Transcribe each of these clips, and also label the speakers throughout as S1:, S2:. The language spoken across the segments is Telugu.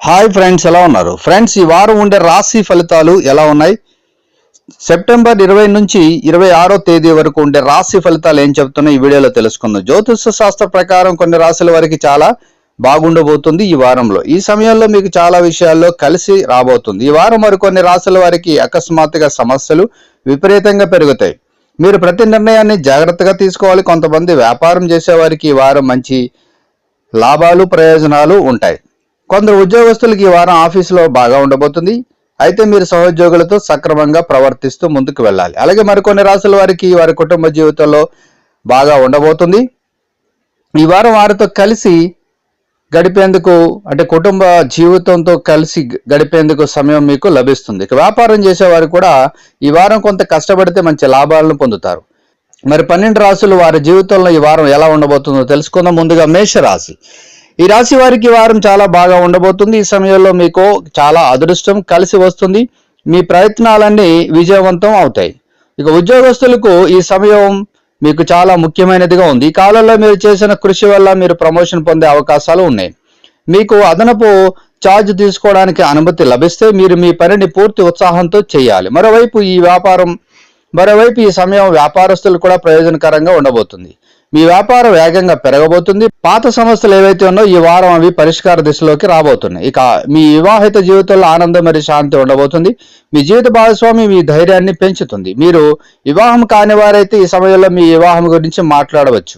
S1: హాయ్ ఫ్రెండ్స్ ఎలా ఉన్నారు? ఫ్రెండ్స్ ఈ వారం ఉండే రాశి ఫలితాలు ఎలా ఉన్నాయి? సెప్టెంబర్ ఇరవై నుంచి ఇరవై ఆరో తేదీ వరకు ఉండే రాశి ఫలితాలు ఏం చెప్తున్నాయి ఈ వీడియోలో తెలుసుకుందాం. జ్యోతిష శాస్త్ర ప్రకారం కొన్ని రాశుల వారికి చాలా బాగుండబోతుంది ఈ వారంలో. ఈ సమయంలో మీకు చాలా విషయాల్లో కలిసి రాబోతుంది. ఈ వారం మరికొన్ని రాసుల వారికి అకస్మాత్తుగా సమస్యలు విపరీతంగా పెరుగుతాయి. మీరు ప్రతి నిర్ణయాన్ని జాగ్రత్తగా తీసుకోవాలి. కొంతమంది వ్యాపారం చేసేవారికి ఈ వారం మంచి లాభాలు ప్రయోజనాలు ఉంటాయి. కొందరు ఉద్యోగస్తులకు ఈ వారం ఆఫీసులో బాగా ఉండబోతుంది. అయితే మీరు సహోద్యోగులతో సక్రమంగా ప్రవర్తిస్తూ ముందుకు వెళ్ళాలి. అలాగే మరికొన్ని రాసుల వారికి వారి కుటుంబ జీవితంలో బాగా ఉండబోతుంది. ఈ వారం వారితో కలిసి గడిపేందుకు అంటే కుటుంబ జీవితంతో కలిసి గడిపేందుకు సమయం మీకు లభిస్తుంది. ఇక వ్యాపారం చేసేవారు కూడా ఈ వారం కొంత కష్టపడితే మంచి లాభాలను పొందుతారు. మరి పన్నెండు రాసులు వారి జీవితంలో ఈ వారం ఎలా ఉండబోతుందో తెలుసుకుందాం. ముందుగా మేషరాశి. ఈ రాశి వారికి వారం చాలా బాగా ఉండబోతుంది. ఈ సమయంలో మీకు చాలా అదృష్టం కలిసి వస్తుంది. మీ ప్రయత్నాలన్నీ విజయవంతం అవుతాయి. ఇక ఉద్యోగస్తులకు ఈ సమయం మీకు చాలా ముఖ్యమైనదిగా ఉంది. ఈ కాలంలో మీరు చేసిన కృషి వల్ల మీరు ప్రమోషన్ పొందే అవకాశాలు ఉన్నాయి. మీకు అదనపు ఛార్జ్ తీసుకోవడానికి అనుమతి లభిస్తే మీరు మీ పనిని పూర్తి ఉత్సాహంతో చేయాలి. మరోవైపు ఈ వ్యాపారం మరోవైపు ఈ సమయం వ్యాపారస్తులు కూడా ప్రయోజనకరంగా ఉండబోతుంది. మీ వ్యాపారం వేగంగా పెరగబోతుంది. పాత సమస్యలు ఏవైతే ఉన్నో ఈ వారం అవి పరిష్కార దిశలోకి రాబోతున్నాయి. ఇక మీ వివాహిత జీవితంలో ఆనందం మరియు శాంతి ఉండబోతుంది. మీ జీవిత భాగస్వామి మీ ధైర్యాన్ని పెంచుతుంది. మీరు వివాహం కాని వారైతే ఈ సమయంలో మీ వివాహం గురించి మాట్లాడవచ్చు.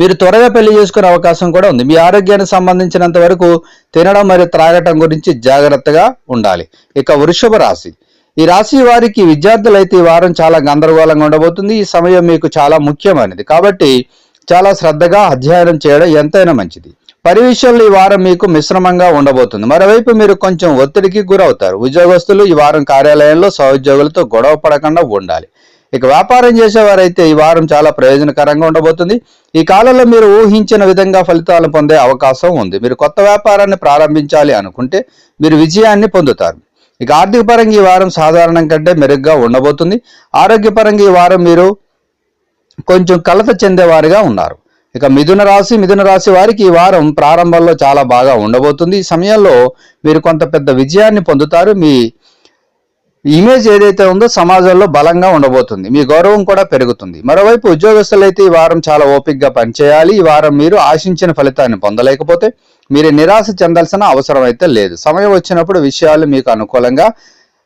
S1: మీరు త్వరగా పెళ్ళి చేసుకునే అవకాశం కూడా ఉంది. మీ ఆరోగ్యానికి సంబంధించినంత వరకు తినడం మరియు త్రాగటం గురించి జాగ్రత్తగా ఉండాలి. ఇక వృషభ రాశి. ఈ రాశి వారికి విద్యార్థులైతే ఈ వారం చాలా గందరగోళంగా ఉండబోతుంది. ఈ సమయం మీకు చాలా ముఖ్యమైనది. కాబట్టి చాలా శ్రద్ధగా అధ్యయనం చేయడం ఎంతైనా మంచిది. పని విషయంలో ఈ వారం మీకు మిశ్రమంగా ఉండబోతుంది. మరోవైపు మీరు కొంచెం ఒత్తిడికి గురవుతారు. ఉద్యోగస్తులు ఈ వారం కార్యాలయంలో సహోద్యోగులతో గొడవ పడకుండా ఉండాలి. ఇక వ్యాపారం చేసేవారైతే ఈ వారం చాలా ప్రయోజనకరంగా ఉండబోతుంది. ఈ కాలంలో మీరు ఊహించిన విధంగా ఫలితాలను పొందే అవకాశం ఉంది. మీరు కొత్త వ్యాపారాన్ని ప్రారంభించాలి అనుకుంటే మీరు విజయాన్ని పొందుతారు. ఇక ఆర్థిక పరంగా ఈ వారం సాధారణం కంటే మెరుగ్గా ఉండబోతుంది. ఆరోగ్యపరంగా ఈ వారం మీరు కొంచెం కలత చెందేవారిగా ఉన్నారు. ఇక మిథున రాశి మిథున రాశి వారికి ఈ వారం ప్రారంభంలో చాలా బాగా ఉండబోతుంది. ఈ సమయంలో మీరు కొంత పెద్ద విజయాన్ని పొందుతారు. మీ ఇమేజ్ ఏదైతే ఉందో సమాజంలో బలంగా ఉండబోతుంది. మీ గౌరవం కూడా పెరుగుతుంది. మరోవైపు ఉద్యోగస్తులైతే ఈ వారం చాలా ఓపిక్గా పనిచేయాలి. ఈ వారం మీరు ఆశించిన ఫలితాన్ని పొందలేకపోతే మీరు నిరాశ చెందాల్సిన అవసరం అయితే లేదు. సమయం వచ్చినప్పుడు విషయాలు మీకు అనుకూలంగా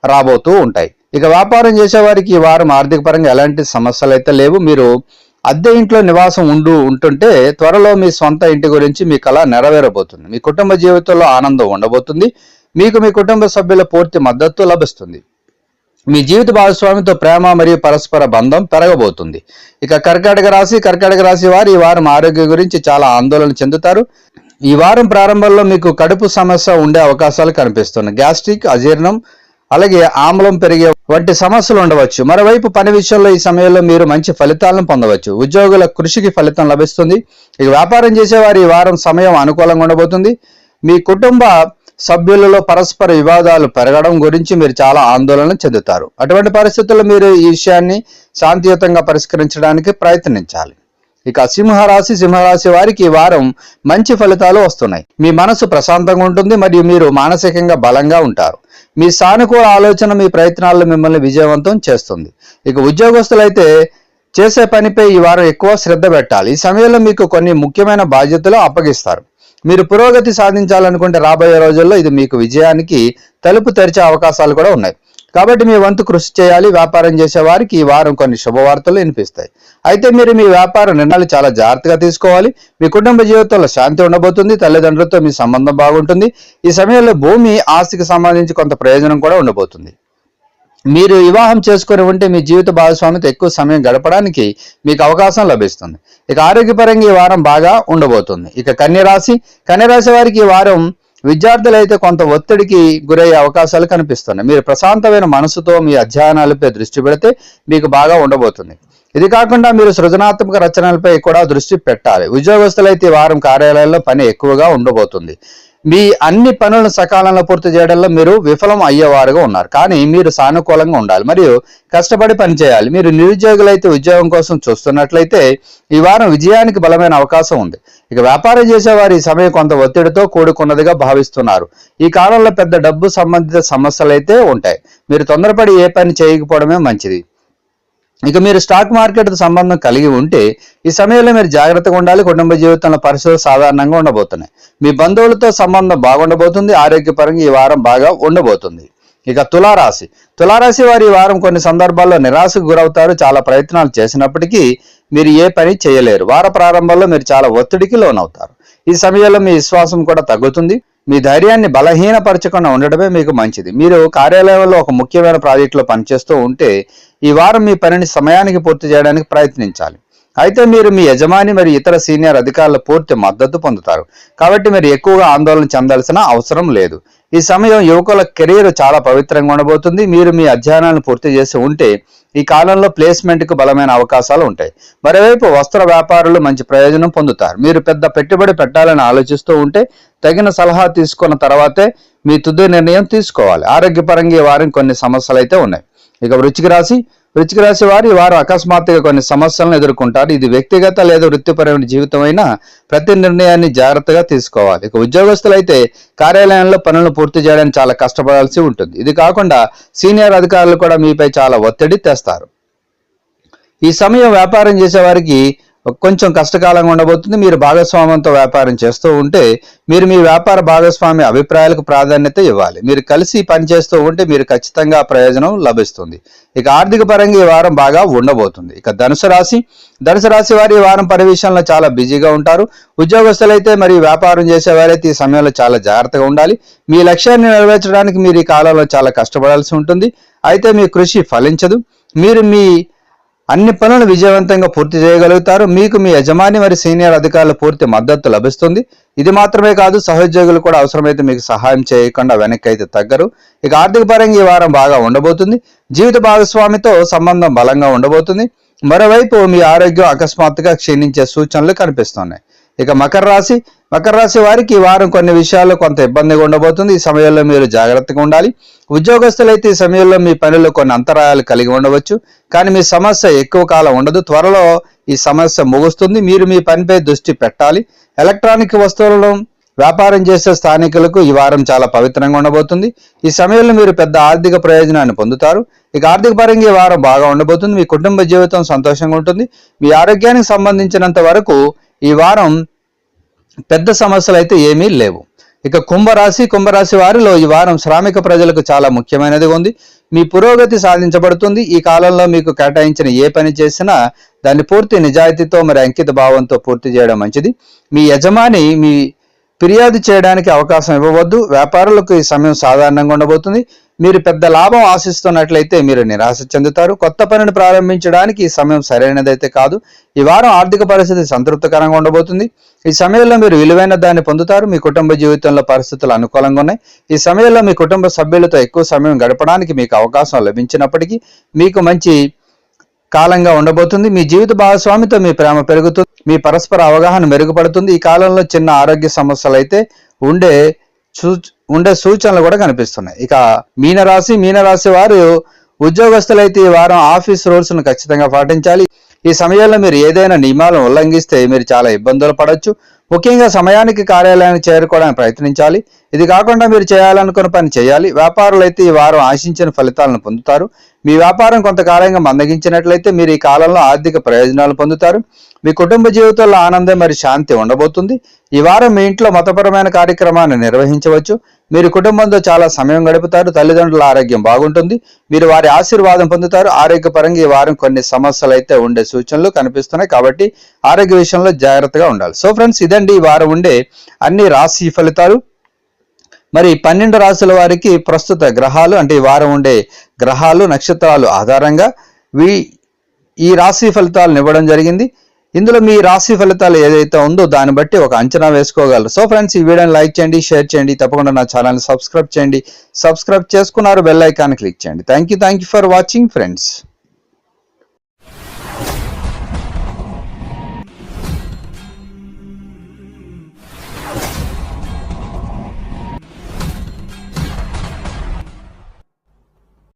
S1: రాబోతూ ఉంటాయి. ఇక వ్యాపారం చేసేవారికి ఈ వారం ఆర్థిక పరంగా ఎలాంటి సమస్యలు అయితే లేవు. మీరు అద్దె ఇంట్లో నివాసం ఉండు ఉంటుంటే త్వరలో మీ సొంత ఇంటి గురించి మీ కళ నెరవేరబోతుంది. మీ కుటుంబ జీవితంలో ఆనందం ఉండబోతుంది. మీకు మీ కుటుంబ సభ్యుల పూర్తి మద్దతు లభిస్తుంది. మీ జీవిత భాగస్వామితో ప్రేమ మరియు పరస్పర బంధం పెరగబోతుంది. ఇక కర్కాటక రాశి కర్కాటక రాశి వారు ఈ వారం ఆరోగ్యం గురించి చాలా ఆందోళన చెందుతారు. ఈ వారం ప్రారంభంలో మీకు కడుపు సమస్య ఉండే అవకాశాలు కనిపిస్తున్నాయి. గ్యాస్ట్రిక్ అజీర్ణం అలాగే ఆమ్లం పెరిగే వంటి సమస్యలు ఉండవచ్చు. మరోవైపు పని విషయంలో ఈ సమయంలో మీరు మంచి ఫలితాలను పొందవచ్చు. ఉద్యోగుల కృషికి ఫలితం లభిస్తుంది. ఇక వ్యాపారం చేసేవారు ఈ వారం సమయం అనుకూలంగా ఉండబోతుంది. మీ కుటుంబ సభ్యులలో పరస్పర వివాదాలు పెరగడం గురించి మీరు చాలా ఆందోళన చెందుతారు. అటువంటి పరిస్థితుల్లో మీరు ఈ విషయాన్ని శాంతియుతంగా పరిష్కరించడానికి ప్రయత్నించాలి. ఇక సింహరాశి సింహరాశి వారికి ఈ వారం మంచి ఫలితాలు వస్తున్నాయి. మీ మనసు ప్రశాంతంగా ఉంటుంది మరియు మీరు మానసికంగా బలంగా ఉంటారు. మీ సానుకూల ఆలోచన మీ ప్రయత్నాల్లో మిమ్మల్ని విజయవంతం చేస్తుంది. ఇక ఉద్యోగస్తులైతే చేసే పనిపై ఈ వారం ఎక్కువ శ్రద్ధ పెట్టాలి. ఈ సమయంలో మీకు కొన్ని ముఖ్యమైన బాధ్యతలు అప్పగిస్తారు. మీరు పురోగతి సాధించాలనుకుంటే రాబోయే రోజుల్లో ఇది మీకు విజయానికి తలుపు తెరిచే అవకాశాలు కూడా ఉన్నాయి. కాబట్టి మీ వంతు కృషి చేయాలి వ్యాపారం చేసే వారికి ఈ వారం కొన్ని శుభవార్తలు వినిపిస్తాయి. అయితే మీరు మీ వ్యాపార నిర్ణయాలు చాలా జాగ్రత్తగా తీసుకోవాలి. మీ కుటుంబ జీవితంలో శాంతి ఉండబోతుంది తల్లిదండ్రులతో మీ సంబంధం బాగుంటుంది. ఈ సమయంలో భూమి ఆస్తికి సంబంధించి కొంత ప్రయోజనం కూడా ఉండబోతుంది. మీరు వివాహం చేసుకుని ఉంటే మీ జీవిత భాగస్వామితో ఎక్కువ సమయం గడపడానికి మీకు అవకాశం లభిస్తుంది. ఇక ఆరోగ్యపరంగా ఈ వారం బాగా ఉండబోతుంది. ఇక కన్యరాశి కన్యరాశి వారికి ఈ వారం విద్యార్థులైతే కొంత ఒత్తిడికి గురయ్యే అవకాశాలు కనిపిస్తున్నాయి. మీరు ప్రశాంతమైన మనసుతో మీ అధ్యయనాలపై దృష్టి పెడితే మీకు బాగా ఉండబోతుంది. ఇది కాకుండా మీరు సృజనాత్మక రచనలపై కూడా దృష్టి పెట్టాలి. ఉద్యోగస్తులైతే ఈ వారం కార్యాలయాల్లో పని ఎక్కువగా ఉండబోతుంది. మీ అన్ని పనులను సకాలంలో పూర్తి చేయడంలో మీరు విఫలం అయ్యేవారుగా ఉన్నారు. కానీ మీరు సానుకూలంగా ఉండాలి. మరియు కష్టపడి పనిచేయాలి మీరు నిరుద్యోగులైతే ఉద్యోగం కోసం చూస్తున్నట్లయితే ఈ వారం విజయానికి బలమైన అవకాశం ఉంది. ఇక వ్యాపారం చేసేవారు ఈ సమయం కొంత ఒత్తిడితో కూడుకున్నదిగా భావిస్తున్నారు. ఈ కాలంలో పెద్ద డబ్బు సంబంధిత సమస్యలు అయితే ఉంటాయి. మీరు తొందరపడి ఏ పని చేయకపోవడమే మంచిది. ఇక మీరు స్టాక్ మార్కెట్ సంబంధం కలిగి ఉంటే ఈ సమయంలో మీరు జాగ్రత్తగా ఉండాలి. కుటుంబ జీవితంలో పరిస్థితులు సాధారణంగా ఉండబోతున్నాయి. మీ బంధువులతో సంబంధం బాగుండబోతుంది. ఆరోగ్యపరంగా ఈ వారం బాగా ఉండబోతుంది. ఇక తులారాశి. తులారాశి వారి ఈ వారం కొన్ని సందర్భాల్లో నిరాశకు గురవుతారు. చాలా ప్రయత్నాలు చేసినప్పటికీ మీరు ఏ పని చేయలేరు. వార ప్రారంభంలో మీరు చాలా ఒత్తిడికి లోనవుతారు. ఈ సమయంలో మీ విశ్వాసం కూడా తగ్గుతుంది. మీ ధైర్యాన్ని బలహీనపరచకుండా ఉండడమే మీకు మంచిది. మీరు కార్యాలయంలో ఒక ముఖ్యమైన ప్రాజెక్టులో పనిచేస్తూ ఉంటే ఈ వారం మీ పనిని సమయానికి పూర్తి చేయడానికి ప్రయత్నించాలి. అయితే మీరు మీ యజమాని మరియు ఇతర సీనియర్ అధికారుల పూర్తి మద్దతు పొందుతారు. కాబట్టి మీరు ఎక్కువగా ఆందోళన చెందాల్సిన అవసరం లేదు. ఈ సమయం యువకుల కెరీర్ చాలా పవిత్రంగా ఉండబోతుంది. మీరు మీ అధ్యయనాలను పూర్తి చేసి ఉంటే ఈ కాలంలో ప్లేస్మెంట్కు బలమైన అవకాశాలు ఉంటాయి. మరోవైపు వస్త్ర వ్యాపారులు మంచి ప్రయోజనం పొందుతారు. మీరు పెద్ద పెట్టుబడి పెట్టాలని ఆలోచిస్తూ ఉంటే తగిన సలహా తీసుకున్న తర్వాతే మీ తుది నిర్ణయం తీసుకోవాలి. ఆరోగ్యపరంగా ఈ వారం కొన్ని సమస్యలు అయితే ఉన్నాయి. ఇక వృచ్చిక రాశి వృచ్చిక రాశి వారు అకస్మాత్తుగా కొన్ని సమస్యలను ఎదుర్కొంటారు. ఇది వ్యక్తిగత లేదా వృత్తిపరమైన జీవితం అయినా ప్రతి నిర్ణయాన్ని జాగ్రత్తగా తీసుకోవాలి. ఇక ఉద్యోగస్తులైతే కార్యాలయంలో పనులను పూర్తి చేయడానికి చాలా కష్టపడాల్సి ఉంటుంది. ఇది కాకుండా సీనియర్ అధికారులు కూడా మీపై చాలా ఒత్తిడి తెస్తారు. ఈ సమయం వ్యాపారం చేసే వారికి కొంచెం కష్టకాలంగా ఉండబోతుంది. మీరు భాగస్వామ్యంతో వ్యాపారం చేస్తూ ఉంటే మీరు మీ వ్యాపార భాగస్వామి అభిప్రాయాలకు ప్రాధాన్యత ఇవ్వాలి. మీరు కలిసి పనిచేస్తూ ఉంటే మీరు ఖచ్చితంగా ప్రయోజనం లభిస్తుంది. ఇక ఆర్థిక పరంగా ఈ వారం బాగా ఉండబోతుంది. ఇక ధనుసు రాశి ధనుసు రాశి వారి ఈ వారం పని విషయంలో చాలా బిజీగా ఉంటారు. ఉద్యోగస్తులైతే మరియు వ్యాపారం చేసేవారైతే ఈ సమయంలో చాలా జాగ్రత్తగా ఉండాలి. మీ లక్ష్యాన్ని నెరవేర్చడానికి మీరు ఈ కాలంలో చాలా కష్టపడాల్సి ఉంటుంది. అయితే మీ కృషి ఫలించదు. మీరు మీ అన్ని పనులు విజయవంతంగా పూర్తి చేయగలుగుతారు. మీకు మీ యజమాని మరియు సీనియర్ అధికారుల పూర్తి మద్దతు లభిస్తుంది. ఇది మాత్రమే కాదు సహోద్యోగులు కూడా అవసరమైతే మీకు సహాయం చేయకుండా వెనక్కి అయితే తగ్గరు. ఇక ఆర్థిక పరంగా ఈ వారం బాగా ఉండబోతుంది. జీవిత భాగస్వామితో సంబంధం బలంగా ఉండబోతుంది. మరోవైపు మీ ఆరోగ్యం అకస్మాత్తుగా క్షీణించే సూచనలు కనిపిస్తున్నాయి. ఇక మకర రాశి మకర రాశి వారికి ఈ వారం కొన్ని విషయాల్లో కొంత ఇబ్బందిగా ఉండబోతుంది. ఈ సమయంలో మీరు జాగ్రత్తగా ఉండాలి. ఉద్యోగస్తులైతే ఈ సమయంలో మీ పనిలో కొన్ని అంతరాయాలు కలిగి ఉండవచ్చు. కానీ మీ సమస్య ఎక్కువ కాలం ఉండదు. త్వరలో ఈ సమస్య ముగుస్తుంది. మీరు మీ పనిపై దృష్టి పెట్టాలి. ఎలక్ట్రానిక్ వస్తువులను వ్యాపారం చేసే స్థానికులకు ఈ వారం చాలా పవిత్రంగా ఉండబోతుంది. ఈ సమయంలో మీరు పెద్ద ఆర్థిక ప్రయోజనాన్ని పొందుతారు. ఇక ఆర్థిక పరంగా ఈ వారం బాగా ఉండబోతుంది. మీ కుటుంబ జీవితం సంతోషంగా ఉంటుంది. మీ ఆరోగ్యానికి సంబంధించినంత వరకు ఈ వారం పెద్ద సమస్యలు అయితే ఏమీ లేవు. ఇక కుంభరాశి కుంభరాశి వారిలో ఈ వారం శ్రామిక ప్రజలకు చాలా ముఖ్యమైనది ఉంది. మీ పురోగతి సాధించబడుతుంది. ఈ కాలంలో మీకు కేటాయించిన ఏ పని చేసినా దాన్ని పూర్తి నిజాయితీతో మరి అంకిత భావంతో పూర్తి చేయడం మంచిది. మీ యజమాని మీ ఫిర్యాదు చేయడానికి అవకాశం ఇవ్వవద్దు. వ్యాపారులకు ఈ సమయం సాధారణంగా ఉండబోతుంది. మీరు పెద్ద లాభం ఆశిస్తున్నట్లయితే మీరు నిరాశ చెందుతారు. కొత్త పనిని ప్రారంభించడానికి ఈ సమయం సరైనదైతే కాదు. ఈ వారం ఆర్థిక పరిస్థితి సంతృప్తికరంగా ఉండబోతుంది. ఈ సమయంలో మీరు విలువైన దాన్ని పొందుతారు. మీ కుటుంబ జీవితంలో పరిస్థితులు అనుకూలంగా ఉన్నాయి. ఈ సమయంలో మీ కుటుంబ సభ్యులతో ఎక్కువ సమయం గడపడానికి మీకు అవకాశం లభించినప్పటికీ మీకు మంచి కాలంగా ఉండబోతుంది. మీ జీవిత భాగస్వామితో మీ ప్రేమ పెరుగుతుంది. మీ పరస్పర అవగాహన మెరుగుపడుతుంది. ఈ కాలంలో చిన్న ఆరోగ్య సమస్యలు అయితే ఉండే సూ ఉండే సూచనలు కూడా కనిపిస్తున్నాయి. ఇక మీనరాశి మీనరాశి వారు ఉద్యోగస్తులైతే ఈ వారం ఆఫీస్ రూల్స్ను ఖచ్చితంగా పాటించాలి. ఈ సమయంలో మీరు ఏదైనా నియమాలను ఉల్లంఘిస్తే మీరు చాలా ఇబ్బందులు పడవచ్చు ముఖ్యంగా సమయానికి కార్యాలయానికి చేరుకోవడానికి ప్రయత్నించాలి. ఇది కాకుండా మీరు చేయాలనుకున్న పని చేయాలి. వ్యాపారులు అయితే ఈ వారం ఆశించిన ఫలితాలను పొందుతారు. మీ వ్యాపారం కొంతకాలంగా మందగించినట్లయితే మీరు ఈ కాలంలో ఆర్థిక ప్రయోజనాలు పొందుతారు. మీ కుటుంబ జీవితంలో ఆనందం మరియు శాంతి ఉండబోతుంది. ఈ వారం మీ ఇంట్లో మతపరమైన కార్యక్రమాన్ని నిర్వహించవచ్చు. మీరు కుటుంబంతో చాలా సమయం గడుపుతారు. తల్లిదండ్రుల ఆరోగ్యం బాగుంటుంది. మీరు వారి ఆశీర్వాదం పొందుతారు. ఆరోగ్యపరంగా ఈ వారం కొన్ని సమస్యలు అయితే ఉండే సూచనలు కనిపిస్తున్నాయి కాబట్టి ఆరోగ్య విషయంలో జాగ్రత్తగా ఉండాలి. సో ఫ్రెండ్స్ ఇదండి ఈ వారం ఉండే అన్ని రాశి ఫలితాలు. మరి పన్నెండు రాశుల వారికి ప్రస్తుత గ్రహాలు అంటే ఈ వారం ఉండే గ్రహాలు నక్షత్రాలు ఆధారంగా వీ ఈ రాశి ఫలితాలను ఇవ్వడం జరిగింది. ఇందులో మీ రాశి ఫలితాలు ఏదైతే ఉందో దాన్ని బట్టి ఒక అంచనా వేసుకోగలరు. సో ఫ్రెండ్స్ ఈ వీడియోని లైక్ చేయండి షేర్ చేయండి తప్పకుండా నా ఛానల్ని సబ్స్క్రైబ్ చేయండి. సబ్స్క్రైబ్ చేసుకున్నారు బెల్ ఐకాన్ క్లిక్ చేయండి. Thank you thank you for watching friends.